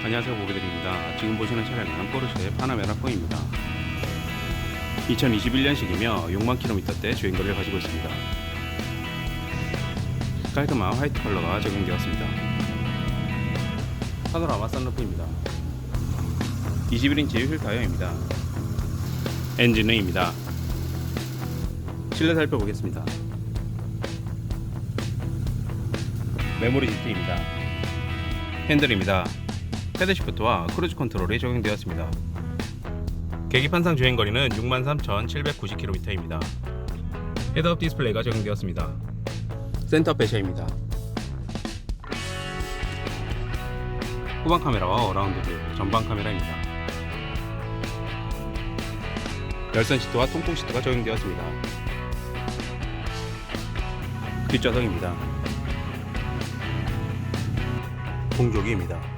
안녕하세요 보배드립니다. 지금 보시는 차량은 포르쉐 파나메라 4입니다. 2021년식이며 6만 킬로미터대 주행거리를 가지고 있습니다. 깔끔한 화이트 컬러가 적용되었습니다. 파노라마 썬루프입니다. 21인치 휠 타이어입니다. 엔진음입니다. 실내 살펴보겠습니다. 메모리 시트입니다. 핸들입니다. 헤드 시프트와 크루즈 컨트롤이 적용되었습니다. 계기판상 주행거리는 63,790km입니다. 헤드업 디스플레이가 적용되었습니다. 센터 배셔입니다. 후방 카메라와 어라운드 뷰, 전방 카메라입니다. 열선 시트와 통풍 시트가 적용되었습니다. 뒷좌석입니다. 공조기입니다.